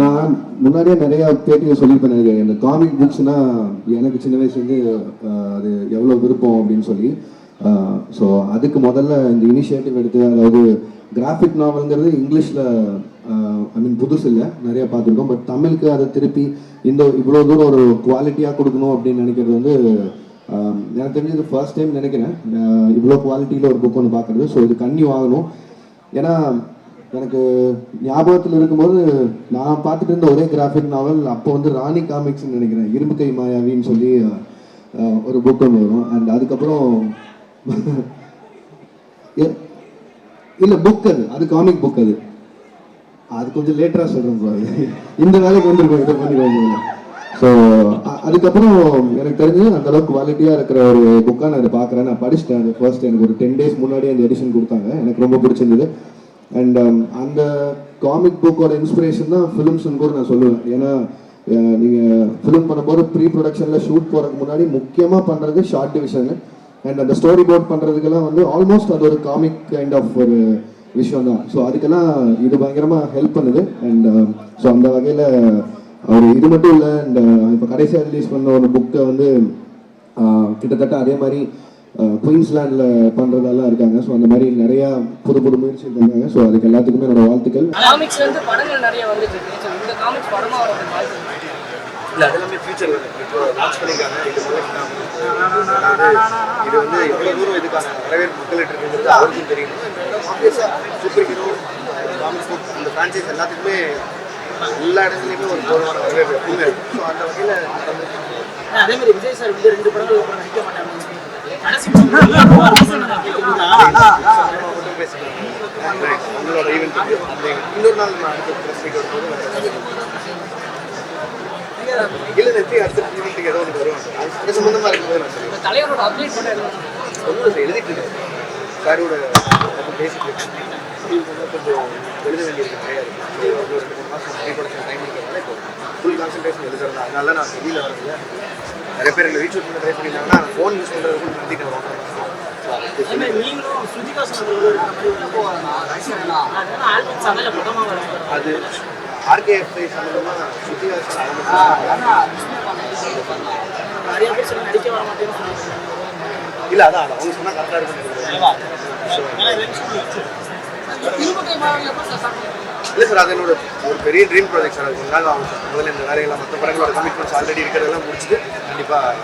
நான் முன்னாடியே நிறைய பேட்டியை சொல்லியிருப்பேன் நினைக்கிறேன் இந்த காமிக் புக்ஸ்னா எனக்கு சின்ன வயசுலேருந்து அது எவ்வளோ விருப்பம் அப்படின்னு சொல்லி. ஸோ அதுக்கு முதல்ல இந்த இனிஷியேட்டிவ் எடுத்து அதாவது கிராஃபிக் நாவல்ங்கிறது இங்கிலீஷில் ஐ மீன் புதுசு இல்லை நிறையா பார்த்துருக்கோம். பட் தமிழுக்கு அதை திருப்பி இந்த இவ்வளோ தூரம் ஒரு குவாலிட்டியாக கொடுக்கணும் அப்படின்னு நினைக்கிறது வந்து எனக்கு தெரிஞ்சு இது ஃபர்ஸ்ட் டைம் நினைக்கிறேன். இவ்வளோ குவாலிட்டியில் ஒரு புக் ஒன்று பார்க்குறது. ஸோ இது கண்ணி வாங்கணும். ஏன்னா எனக்கு ஞாபகத்தில் இருக்கும்போது நான் பார்த்துட்டு இருந்த ஒரே கிராஃபிக் நாவல் அப்போ வந்து ராணி காமிக்ஸ்னு நினைக்கிறேன். இரும்பு கை மாயாவின்னு சொல்லி ஒரு புக் ஒன்று வரும். அண்ட் அதுக்கப்புறம் இல்லை புக் அது. அது காமிக் புக் அது. அது கொஞ்சம் லேட்டராக சொல்கிறேன் இந்த வேலைக்கு வந்துருக்கோம். இதை பண்ணிக்கோங்க ஸோ அதுக்கப்புறம் எனக்கு தெரிஞ்சு அந்த அளவுக்கு குவாலிட்டியாக இருக்கிற ஒரு புக்காக நான் இதை பார்க்குறேன். நான் படிச்சிட்டேன் அது ஃபர்ஸ்ட் எனக்கு ஒரு டென் டேஸ் முன்னாடி அந்த எடிஷன் கொடுத்தாங்க. எனக்கு ரொம்ப பிடிச்சிருந்தது. அண்ட் um, அந்த காமிக் புக்கோட இன்ஸ்பிரேஷன் தான் ஃபிலிம்ஸ்னு கூட நான் சொல்லுவேன். ஏன்னா நீங்கள் ஃபிலிம் பண்ணும்போது ப்ரீ ப்ரொடக்ஷனில் ஷூட் போகிறதுக்கு முன்னாடி முக்கியமாக பண்ணுறது ஷார்ட் டிவிஷனு அண்ட் அந்த ஸ்டோரி போர்ட் பண்ணுறதுக்கெல்லாம் வந்து ஆல்மோஸ்ட் அது ஒரு காமிக் கைண்ட் ஆஃப் ஒரு விஷயம் தான் ஸோ அதுக்கெல்லாம் இது பயங்கரமாக ஹெல்ப் பண்ணுது. அண்ட் ஸோ um, அந்த வகையில் அவர் இது மட்டும் இல்லை அண்ட் இப்போ கடைசியாக ரிலீஸ் பண்ண ஒரு புக்கை வந்து கிட்டத்தட்ட அதே மாதிரி குயின்ஸ்லாண்டில் பண்ணுறதெல்லாம் இருக்காங்க. ஸோ அந்த மாதிரி நிறையா புது புது முயற்சி பண்ணுறாங்க ஸோ அதுக்கு எல்லாத்துக்குமே என்னோட வாழ்த்துக்கள். காமிக்ஸ்ல இருந்து படங்கள் நிறைய வந்துட்டு இருக்கு. இந்த காமிக்ஸ் படமா வரது வாய்ப்பு இருக்கு. இல்லை அது எல்லாமே ஃபியூச்சர் இப்போ லான்ச் பண்ணியிருக்காங்க. இது வந்து எவ்வளோ தூரம் இதுக்கான வரவேற்பு மக்கள்கிட்ட இருக்குங்கிறது அவருக்கும் தெரியும் சூப்பர் ஹீரோ காமிக்ஸ் புக் இந்த ஃப்ரான்ச்சைஸ் எல்லாத்துக்குமே எல்லா இடத்துலையுமே ஒரு கௌரவமான வரவேற்பு எப்பவுமே இருக்கும் ஸோ அந்த வகையில் அதே மாதிரி விஜய் சார் வந்து ரெண்டு படங்கள் அப்புறம் நடிக்க மாட்டாங்க கடைசி படம். மட்டும் பேசிக்கலாம் உங்களோட ஈவெண்ட் இன்னொரு நாள் நான் அடுத்த ப்ரெஸ் மீட் வரும்போது இல்லை நெத்தி அடுத்த ஈவெண்ட்டுக்கு ஏதோ ஒன்று அது சம்மந்தமாக இருக்கும்போது நான் சொல்லுவேன் இந்த தலைவரோட அப்டேட் சொல்லுங்க சார். எழுதிட்டு இருக்கேன். சாரோட பேசிட்டு இருக்கேன் கொஞ்சம் எழுத வேண்டியிருக்கு நிறையா இருக்கு. ஒரு ரெண்டு மூணு மாதம் டைம் இருக்கிறதுனால இப்போ ஃபுல் கான்சன்ட்ரேஷன் எழுதுறது அதனால நான் வெளியில் வரதில்ல நிறைய பேர் எங்களை ரீச் அவுட் பண்ண ட்ரை பண்ணியிருந்தாங்கன்னா ஃபோன் யூஸ் பண்ணுறது கூட நிறுத்திட்டு வரோம். அதே ஆர்கேஎஃப்ஐ சம்மந்தமாக சுத்திகாசன் நிறைய பேர் சொல்லி நடிக்க வர மாட்டேன்னு இல்லை அதான் அவங்க சொன்னால் கரெக்டாக இருக்கும். இல்லை சார் அது என்னோட ஒரு பெரிய ட்ரீம் ப்ராஜெக்ட் சார் அது கொஞ்ச நாள் ஆகும் சார் முதல்ல இந்த வேலையெல்லாம் மற்ற படங்களோட கமிட்மெண்ட்ஸ் ஆல்ரெடி இருக்கிறதெல்லாம் முடிச்சுட்டு கண்டிப்பாக